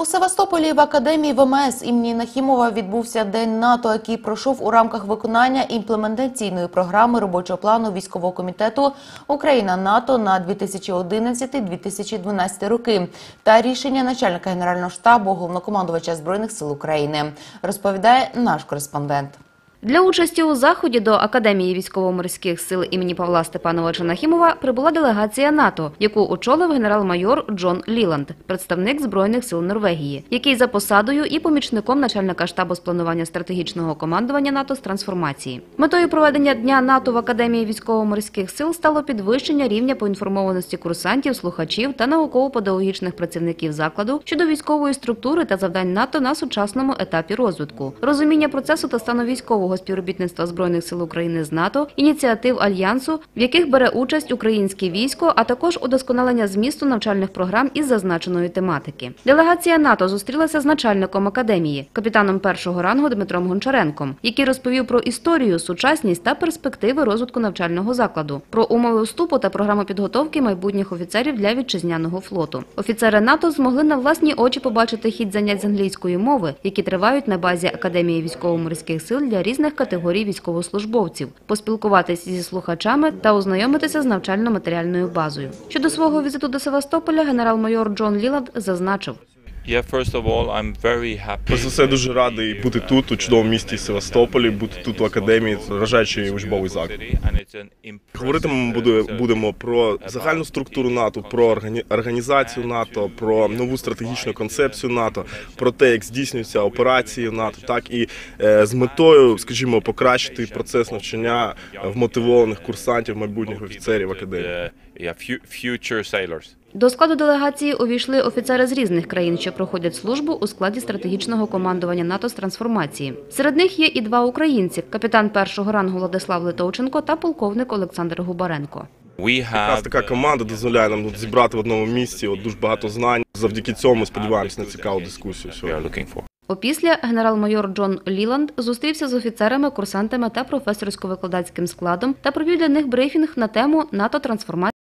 У Севастополі в академії ВМС імені Нахімова відбувся День НАТО, який пройшов у рамках виконання імплементаційної програми робочого плану військового комітету Україна НАТО на 2011-2012 роки та рішення начальника генерального штабу головнокомандувача збройних сил України. Розповідає наш кореспондент. Для участі у заході до Академії військово-морських сил імені Павла Степановича Нахімова прибула делегація НАТО, яку очолив генерал-майор Джон Ліланд, представник збройних сил Норвегії, який за посадою і помічником начальника штабу з планування стратегічного командування НАТО з трансформації. Метою проведення дня НАТО в Академії військово-морських сил стало підвищення рівня поінформованості курсантів, слухачів та науково-педагогічних працівників закладу щодо військової структури та завдань НАТО на сучасному етапі розвитку, розуміння процесу та стану військового співробітництва збройних сил України з НАТО, ініціатив альянсу, в яких бере участь українське військо, а також удосконалення змісту навчальних програм із зазначеної тематики. Делегація НАТО зустрілася з начальником академії, капітаном першого рангу Дмитром Гончаренком, який розповів про історію, сучасність та перспективи розвитку навчального закладу, про умови вступу та програму підготовки майбутніх офіцерів для вітчизняного флоту. Офіцери НАТО змогли на власні очі побачити хід занять з англійської мови, які тривають на базі Академії військово-морських сил для різних категорій військовослужбовців, поспілкуватися зі слухачами та ознайомитися з навчально-матеріальною базою. Щодо свого візиту до Севастополя, генерал-майор Джон Ліланд зазначив. Перш за все, дуже радий бути тут, у чудовому місті Севастополі, бути тут у академії, вражаючий учбовий заклад. Говорити ми uh, будемо про загальну структуру НАТО, про органі- організацію НАТО, про нову стратегічну концепцію НАТО, про те, як здійснюються операції НАТО, так і е, з метою, скажімо, покращити процес навчання вмотивованих курсантів, майбутніх офіцерів академії. До складу делегації увійшли офіцери з різних країн, що проходять службу у складі стратегічного командування НАТО з трансформації. Серед них є і два українці: капітан першого рангу Владислав Литовченко та полковник Олександр Губаренко. Якраз така команда дозволяє нам тут зібрати в одному місці от дуже багато знань. Завдяки цьому ми сподіваємося на цікаву дискусію. Опісля генерал-майор Джон Ліланд зустрівся з офіцерами, курсантами та професорсько-викладацьким складом та провів для них брифінг на тему НАТО трансформація.